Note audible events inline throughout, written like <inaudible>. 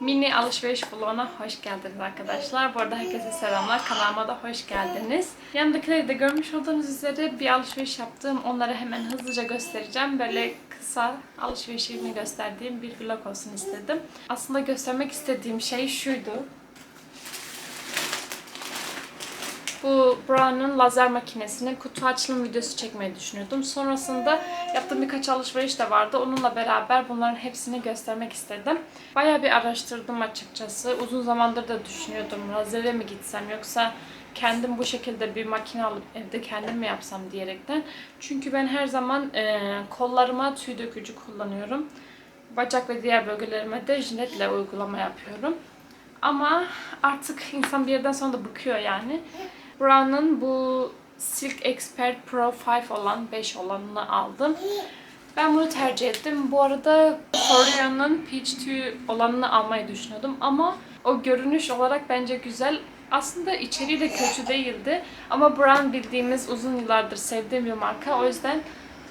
Mini alışveriş vloguna hoş geldiniz arkadaşlar. Bu arada herkese selamlar. Kanalıma da hoş geldiniz. Yanımdakileri de görmüş olduğunuz üzere bir alışveriş yaptım. Onları hemen hızlıca göstereceğim. Böyle kısa alışverişimi gösterdiğim bir vlog olsun istedim. Aslında göstermek istediğim şey şuydu. Bu Brown'un lazer makinesinin kutu açılım videosu çekmeyi düşünüyordum. Sonrasında yaptığım birkaç alışveriş de vardı. Onunla beraber bunların hepsini göstermek istedim. Bayağı bir araştırdım açıkçası. Uzun zamandır da düşünüyordum lazere mi gitsem yoksa kendim bu şekilde bir makine alıp evde kendim mi yapsam diyerekten. Çünkü ben her zaman e, kollarıma tüy dökücü kullanıyorum. Bacak ve diğer bölgelerime de jiletle uygulama yapıyorum. Ama artık insan bir yerden sonra da bıkıyor yani. Brown'un bu Silk Expert Pro 5 olan, 5 olanını aldım. Ben bunu tercih ettim. Bu arada Korea'nın Peach Tüy olanını almayı düşünüyordum ama o görünüş olarak bence güzel. Aslında içeriği de kötü değildi. Ama Brown bildiğimiz uzun yıllardır sevdiğim bir marka. O yüzden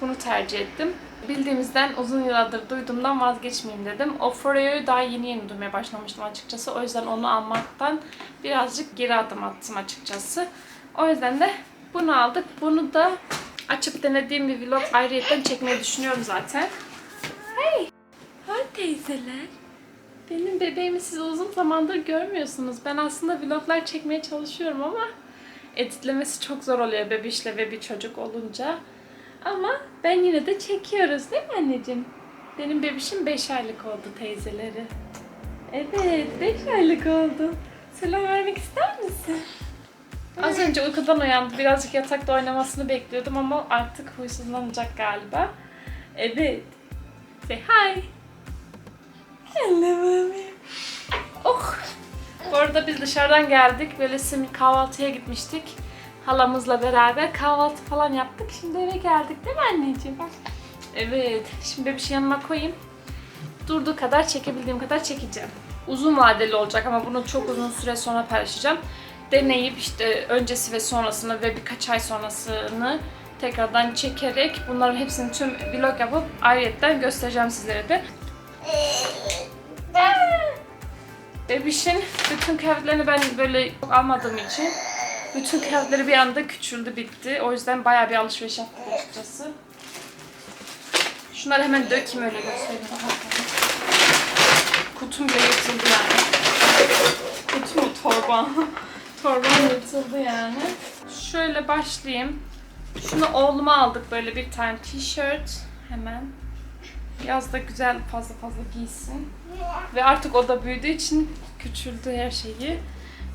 bunu tercih ettim. Bildiğimizden uzun yıllardır duyduğumdan vazgeçmeyeyim dedim. O Foreo'yu daha yeni yeni duymaya başlamıştım açıkçası. O yüzden onu almaktan birazcık geri adım attım açıkçası. O yüzden de bunu aldık. Bunu da açıp denediğim bir vlog ayrıyetten çekmeyi düşünüyorum zaten. Hey! Hay teyzeler. Benim bebeğimi siz uzun zamandır görmüyorsunuz. Ben aslında vloglar çekmeye çalışıyorum ama editlemesi çok zor oluyor bebişle ve bir çocuk olunca. Ama ben yine de çekiyoruz değil mi anneciğim? Benim bebişim 5 aylık oldu teyzeleri. Evet 5 aylık oldu. Selam vermek ister misin? Az önce uykudan uyandı. Birazcık yatakta oynamasını bekliyordum ama artık huysuzlanacak galiba. Evet. Say hi. Hello mami. Oh. Bu arada biz dışarıdan geldik. Böyle sim kahvaltıya gitmiştik. Halamızla beraber kahvaltı falan yaptık. Şimdi eve geldik değil mi anneciğim? Evet. Şimdi bir şey yanıma koyayım. Durduğu kadar çekebildiğim kadar çekeceğim. Uzun vadeli olacak ama bunu çok uzun süre sonra paylaşacağım. Deneyip işte öncesi ve sonrasını ve birkaç ay sonrasını tekrardan çekerek bunların hepsini tüm vlog yapıp ayrıyetten göstereceğim sizlere de. Bebişin bütün kıyafetlerini ben böyle almadığım için bütün kıyafetleri bir anda küçüldü bitti. O yüzden bayağı bir alışveriş yaptık açıkçası. Şunları hemen dökeyim öyle göstereyim. Kutum bile yırtıldı yani. Kutu mu torba? <laughs> Torban yırtıldı yani. Şöyle başlayayım. Şunu oğluma aldık böyle bir tane tişört. Hemen. Biraz da güzel fazla fazla giysin. Ve artık o da büyüdüğü için küçüldü her şeyi.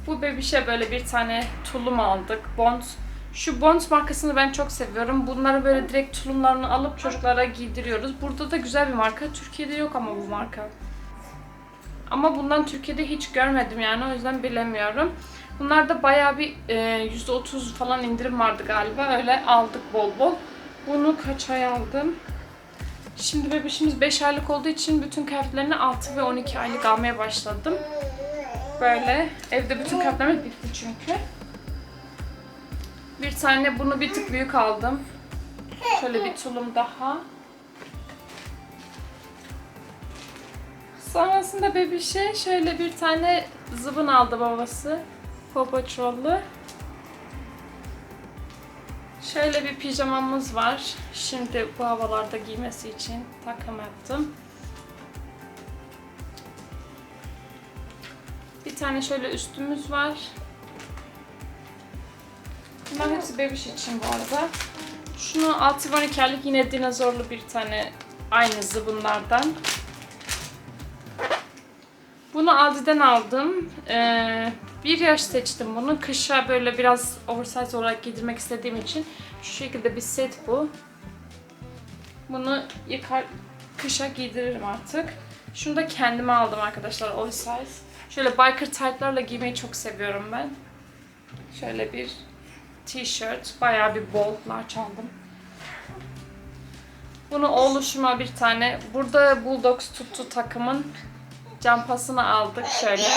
Bu bebişe böyle bir tane tulum aldık. Bond. Şu Bond markasını ben çok seviyorum. Bunları böyle direkt tulumlarını alıp çocuklara giydiriyoruz. Burada da güzel bir marka. Türkiye'de yok ama bu marka. Ama bundan Türkiye'de hiç görmedim yani o yüzden bilemiyorum. Bunlarda bayağı bir e, %30 falan indirim vardı galiba. Öyle aldık bol bol. Bunu kaç ay aldım? Şimdi bebişimiz 5 aylık olduğu için bütün kıyafetlerini 6 ve 12 aylık almaya başladım. Böyle. Evde bütün kıyafetlerimiz bitti çünkü. Bir tane bunu bir tık büyük aldım. Şöyle bir tulum daha. Sonrasında bebişe şöyle bir tane zıbın aldı babası. Popoçollu. Şöyle bir pijamamız var. Şimdi bu havalarda giymesi için takım yaptım. Tane şöyle üstümüz var. Bunların hepsi bebiş için bu arada. Şunu 6 12 aylık yine dinozorlu bir tane aynı zıbınlardan. Bunu Aldi'den aldım. Ee, bir yaş seçtim bunu. Kışa böyle biraz oversize olarak giydirmek istediğim için. Şu şekilde bir set bu. Bunu yıkar, kışa giydiririm artık. Şunu da kendime aldım arkadaşlar oversize. Şöyle biker taytlarla giymeyi çok seviyorum ben. Şöyle bir t-shirt. Bayağı bir bol large aldım. Bunu oğluşuma bir tane. Burada Bulldogs tuttu takımın campasını aldık şöyle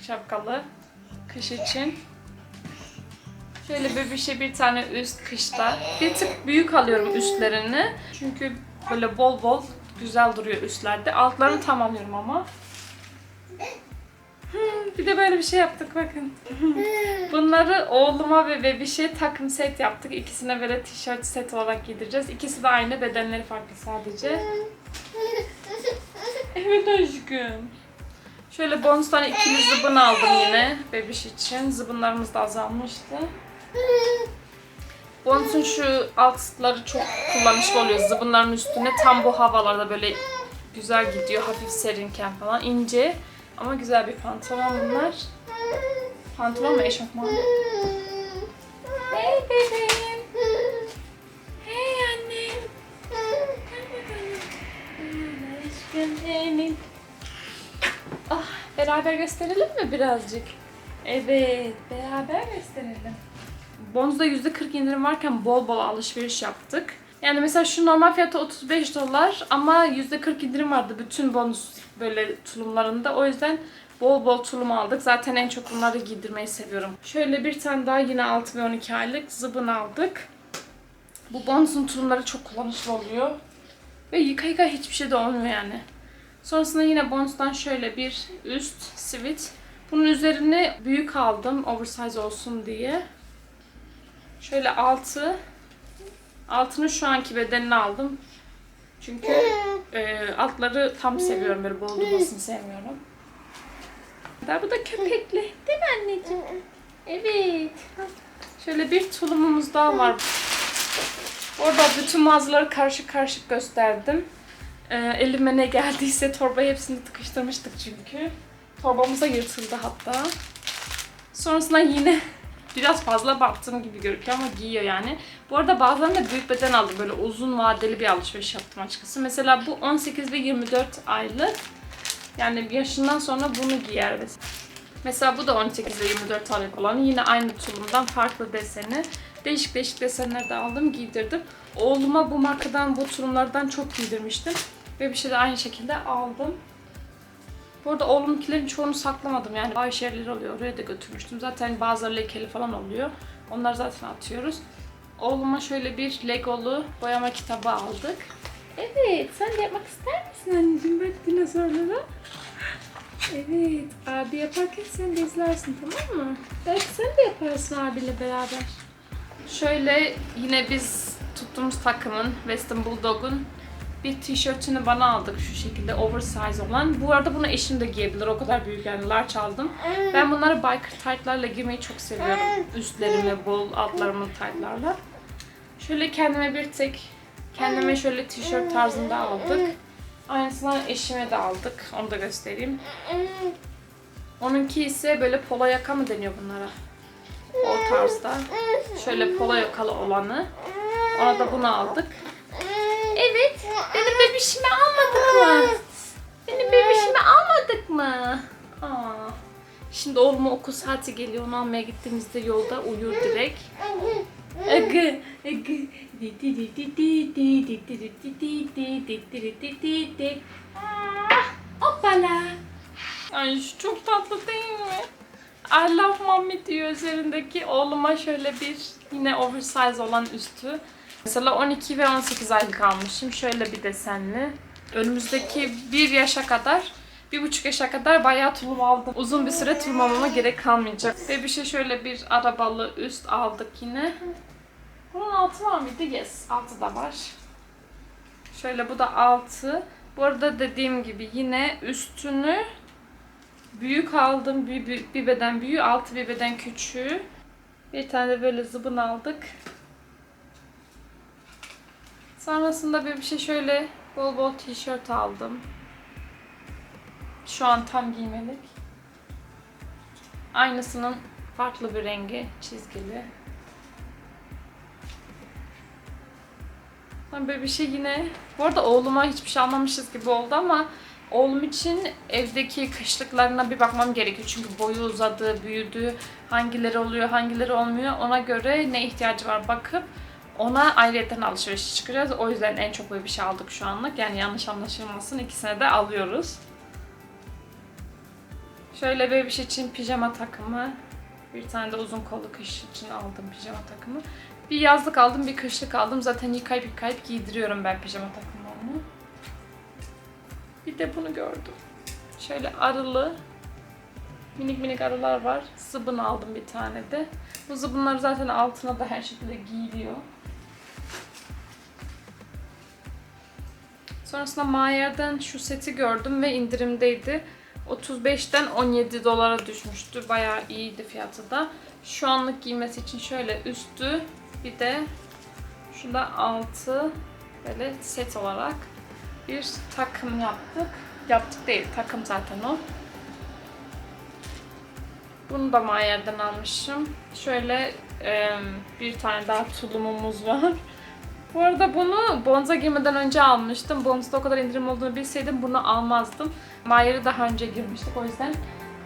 şapkalı kış için. Şöyle bebişe bir tane üst kışta. Bir tık büyük alıyorum üstlerini. Çünkü böyle bol bol güzel duruyor üstlerde. Altlarını tam alıyorum ama. Bir de böyle bir şey yaptık bakın. Bunları oğluma ve bebişe takım set yaptık. İkisine böyle tişört set olarak giydireceğiz. İkisi de aynı bedenleri farklı sadece. Evet aşkım. Şöyle bonustan ikili zıbın aldım yine bebiş için. Zıbınlarımız da azalmıştı. Bonus'un şu altları çok kullanışlı oluyor. Zıbınların üstüne tam bu havalarda böyle güzel gidiyor. Hafif serinken falan. ince ama güzel bir pantolon bunlar. Pantolon mu eşofman? Hey bebeğim. Hey annem. Aşkım benim. Ah, beraber gösterelim mi birazcık? Evet, beraber gösterelim. Bonz'da %40 indirim varken bol bol alışveriş yaptık. Yani mesela şu normal fiyatı 35 dolar ama %40 indirim vardı bütün bonus böyle tulumlarında. O yüzden bol bol tulum aldık. Zaten en çok bunları giydirmeyi seviyorum. Şöyle bir tane daha yine 6 ve 12 aylık zıbın aldık. Bu bonus'un tulumları çok kullanışlı oluyor. Ve yıka yıka hiçbir şey de olmuyor yani. Sonrasında yine Bonus'tan şöyle bir üst sivit. Bunun üzerine büyük aldım oversize olsun diye. Şöyle altı. Altını şu anki bedenini aldım. Çünkü e, altları tam seviyorum böyle bol durmasını sevmiyorum. Bu da köpekli değil mi anneciğim? Evet. Şöyle bir tulumumuz daha var. Orada bütün mağazaları karışık karışık gösterdim. Ee, elime ne geldiyse torbayı hepsini tıkıştırmıştık çünkü. Torbamıza yırtıldı hatta. Sonrasında yine biraz fazla baktığım gibi görünüyor ama giyiyor yani. Bu arada bazen de büyük beden aldım. Böyle uzun vadeli bir alışveriş yaptım açıkçası. Mesela bu 18 ve 24 aylık. Yani yaşından sonra bunu giyer mesela. Mesela bu da 18 ve 24 aylık olan yine aynı tulumdan farklı deseni. Değişik değişik desenler de aldım giydirdim. Oğluma bu markadan bu tulumlardan çok giydirmiştim. Ve bir şey de aynı şekilde aldım. Bu arada oğlumkilerin çoğunu saklamadım. Yani bağış yerleri oluyor. Oraya da götürmüştüm. Zaten bazıları lekeli falan oluyor. Onları zaten atıyoruz. Oğluma şöyle bir Legolu boyama kitabı aldık. Evet, sen de yapmak ister misin anneciğim? Bak dinozorları. Evet, abi yaparken sen de izlersin tamam mı? Belki sen de yaparsın abiyle beraber. Şöyle yine biz tuttuğumuz takımın Western Bulldog'un bir tişörtünü bana aldık şu şekilde oversize olan. Bu arada bunu eşim de giyebilir. O kadar büyük yani large aldım. Ben bunları biker tight'larla giymeyi çok seviyorum. Üstlerime bol, altlarımın tight'larla. Şöyle kendime bir tek kendime şöyle tişört tarzında aldık. Aynısından eşime de aldık. Onu da göstereyim. Onunki ise böyle polo yaka mı deniyor bunlara? O tarzda. Şöyle polo yakalı olanı. Ona da bunu aldık. Benim bebişimi almadık mı? Benim bebişimi almadık mı? Aa. Şimdi oğluma okul saati geliyor. Onu almaya gittiğimizde yolda uyur direkt. Agı, agı. Ah, Hoppala. Ay şu çok tatlı değil mi? I love mommy diyor üzerindeki. Oğluma şöyle bir yine oversize olan üstü. Mesela 12 ve 18 aylık almışım. Şöyle bir desenli. Önümüzdeki bir yaşa kadar, bir buçuk yaşa kadar bayağı tulum aldım. Uzun bir süre tulum gerek kalmayacak. Ve bir şey şöyle bir arabalı üst aldık yine. Bunun altı var mıydı? Yes. Altı da var. Şöyle bu da altı. Bu arada dediğim gibi yine üstünü büyük aldım. Bir, bir, bir beden büyüğü, altı bir beden küçüğü. Bir tane de böyle zıbın aldık. Sonrasında bir şey şöyle bol bol tişört aldım. Şu an tam giymelik. Aynısının farklı bir rengi, çizgili. Sonra böyle bir şey yine... Bu arada oğluma hiçbir şey almamışız gibi oldu ama oğlum için evdeki kışlıklarına bir bakmam gerekiyor. Çünkü boyu uzadı, büyüdü. Hangileri oluyor, hangileri olmuyor. Ona göre ne ihtiyacı var bakıp ona ayrıyeten alışveriş çıkacağız. O yüzden en çok böyle bir şey aldık şu anlık. Yani yanlış anlaşılmasın ikisine de alıyoruz. Şöyle bebiş için pijama takımı. Bir tane de uzun kollu kış için aldım pijama takımı. Bir yazlık aldım, bir kışlık aldım. Zaten yıkayıp yıkayıp giydiriyorum ben pijama takımlarını. Bir de bunu gördüm. Şöyle arılı Minik minik arılar var. Zıbın aldım bir tane de. Bu zıbınlar zaten altına da her şekilde giyiliyor. Sonrasında Mayer'den şu seti gördüm ve indirimdeydi. 35'ten 17 dolara düşmüştü. Bayağı iyiydi fiyatı da. Şu anlık giymesi için şöyle üstü bir de şu da altı böyle set olarak bir takım yaptık. Yaptık değil, takım zaten o. Bunu da Mayer'den almışım. Şöyle bir tane daha tulumumuz var. <laughs> Bu arada bunu Bonza girmeden önce almıştım. Bonza'da o kadar indirim olduğunu bilseydim bunu almazdım. Mayer'i daha önce girmiştik o yüzden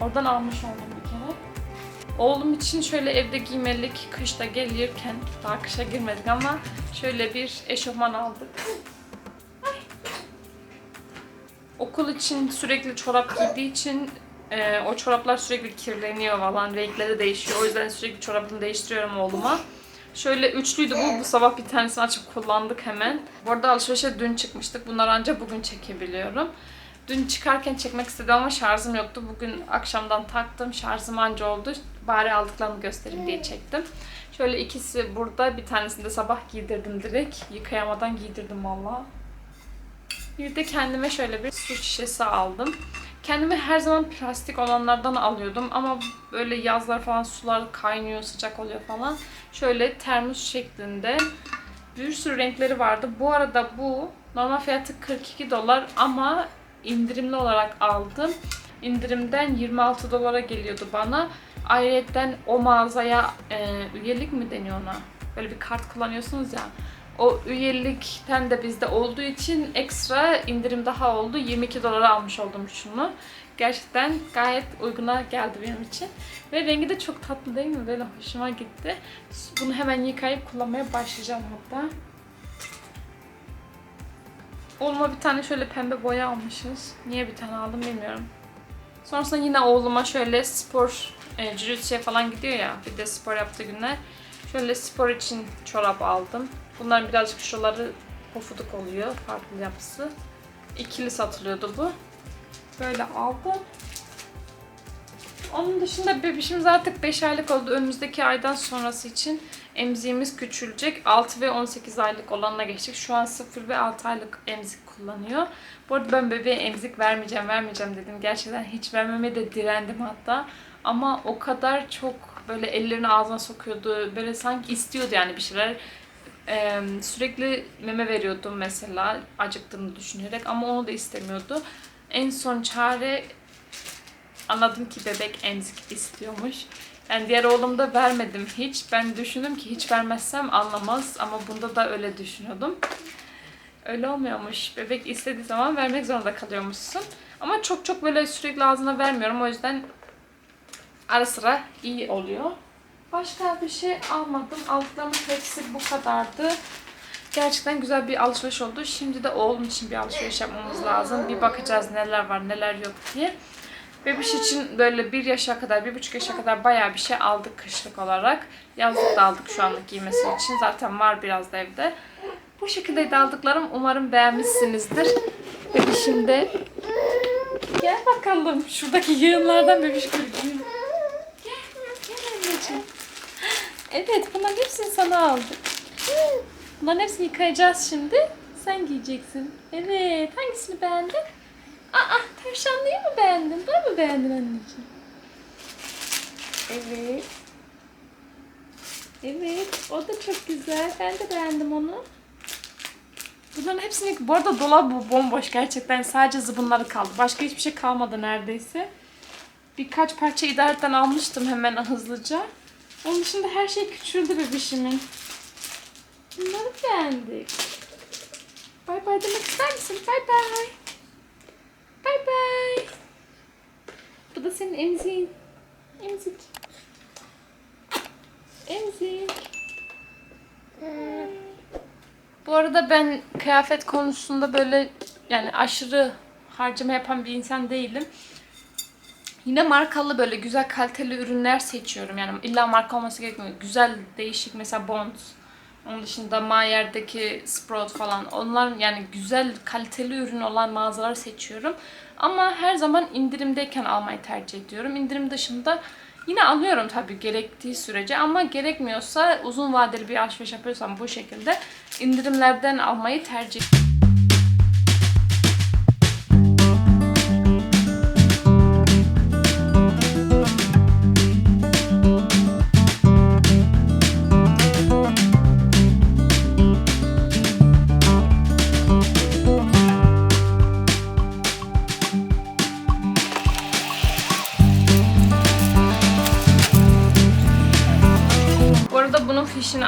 oradan almış oldum bir kere. Oğlum için şöyle evde giymelik kışta gelirken daha kışa girmedik ama şöyle bir eşofman aldık. Okul için sürekli çorap giydiği için e, o çoraplar sürekli kirleniyor falan, renkleri değişiyor. O yüzden sürekli çorabını değiştiriyorum oğluma. Şöyle üçlüydü bu. Bu sabah bir tanesini açıp kullandık hemen. Bu arada alışverişe dün çıkmıştık. Bunları ancak bugün çekebiliyorum. Dün çıkarken çekmek istedim ama şarjım yoktu. Bugün akşamdan taktım. Şarjım anca oldu. Bari aldıklarımı göstereyim diye çektim. Şöyle ikisi burada. Bir tanesini de sabah giydirdim direkt. Yıkayamadan giydirdim valla. Bir de kendime şöyle bir su şişesi aldım. Kendime her zaman plastik olanlardan alıyordum ama böyle yazlar falan sular kaynıyor, sıcak oluyor falan. Şöyle termos şeklinde bir sürü renkleri vardı. Bu arada bu normal fiyatı 42 dolar ama indirimli olarak aldım. İndirimden 26 dolara geliyordu bana. Ayrıca o mağazaya e, üyelik mi deniyor ona? Böyle bir kart kullanıyorsunuz ya. O üyelikten de bizde olduğu için ekstra indirim daha oldu. 22 dolara almış oldum şunu. Gerçekten gayet uyguna geldi benim için. Ve rengi de çok tatlı değil mi? Böyle hoşuma gitti. Bunu hemen yıkayıp kullanmaya başlayacağım hatta. Oğluma bir tane şöyle pembe boya almışız. Niye bir tane aldım bilmiyorum. Sonrasında yine oğluma şöyle spor, e, jiu falan gidiyor ya. Bir de spor yaptığı günler. Şöyle spor için çorap aldım. Bunların birazcık şuraları pofuduk oluyor. Farklı yapısı. İkili satılıyordu bu. Böyle aldım. Onun dışında bebişimiz artık 5 aylık oldu. Önümüzdeki aydan sonrası için emziğimiz küçülecek. 6 ve 18 aylık olanına geçtik. Şu an 0 ve 6 aylık emzik kullanıyor. Bu arada ben bebeğe emzik vermeyeceğim, vermeyeceğim dedim. Gerçekten hiç vermemeye de direndim hatta. Ama o kadar çok böyle ellerini ağzına sokuyordu. Böyle sanki istiyordu yani bir şeyler. Ee, sürekli meme veriyordum mesela acıktığını düşünerek ama onu da istemiyordu. En son çare anladım ki bebek emzik istiyormuş. Yani diğer oğlumda vermedim hiç. Ben düşündüm ki hiç vermezsem anlamaz ama bunda da öyle düşünüyordum. Öyle olmuyormuş. Bebek istediği zaman vermek zorunda kalıyormuşsun. Ama çok çok böyle sürekli ağzına vermiyorum. O yüzden ara sıra iyi oluyor. Başka bir şey almadım. Aldıklarımın hepsi bu kadardı. Gerçekten güzel bir alışveriş oldu. Şimdi de oğlum için bir alışveriş yapmamız lazım. Bir bakacağız neler var neler yok diye. Bebiş için böyle bir yaşa kadar, bir buçuk yaşa kadar bayağı bir şey aldık kışlık olarak. Yazlık da aldık şu anlık giymesi için. Zaten var biraz da evde. Bu şekildeydi aldıklarım. Umarım beğenmişsinizdir. Bebişim de Gel bakalım. Şuradaki yığınlardan bebiş görüyorum. Anneciğim. Evet, bunların hepsini sana aldık. Bunların hepsini yıkayacağız şimdi. Sen giyeceksin. Evet, hangisini beğendin? Aa, tavşanlıyı mı beğendin? Bunu mu beğendin anneciğim? Evet. Evet, o da çok güzel. Ben de beğendim onu. Bunların hepsini, bu arada dolap bomboş gerçekten. Sadece zıbınları kaldı. Başka hiçbir şey kalmadı neredeyse. Birkaç parça idareten almıştım hemen hızlıca. Onun dışında her şey küçüldü bebişimin. Bunları beğendik. Bay bay demek ister misin? Bay bay. Bay bay. Bu da senin emziğin. Emzik. Emzik. Bu arada ben kıyafet konusunda böyle yani aşırı harcama yapan bir insan değilim. Yine markalı böyle güzel kaliteli ürünler seçiyorum. Yani illa marka olması gerekmiyor. Güzel, değişik mesela Bond Onun dışında Mayer'deki Sprout falan onlar yani güzel kaliteli ürün olan mağazaları seçiyorum. Ama her zaman indirimdeyken almayı tercih ediyorum. İndirim dışında yine alıyorum tabii gerektiği sürece ama gerekmiyorsa uzun vadeli bir alışveriş yapıyorsam bu şekilde indirimlerden almayı tercih Bu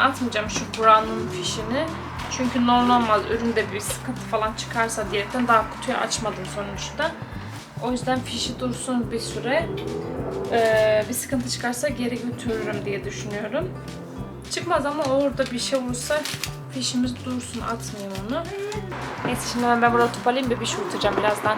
atmayacağım şu Brown'un fişini. Çünkü normal olmaz. Üründe bir sıkıntı falan çıkarsa diyetten daha kutuyu açmadım sonuçta. O yüzden fişi dursun bir süre. Ee, bir sıkıntı çıkarsa geri götürürüm diye düşünüyorum. Çıkmaz ama orada bir şey olursa fişimiz dursun atmayayım onu. Neyse şimdi ben burada toparlayayım bir şey birazdan.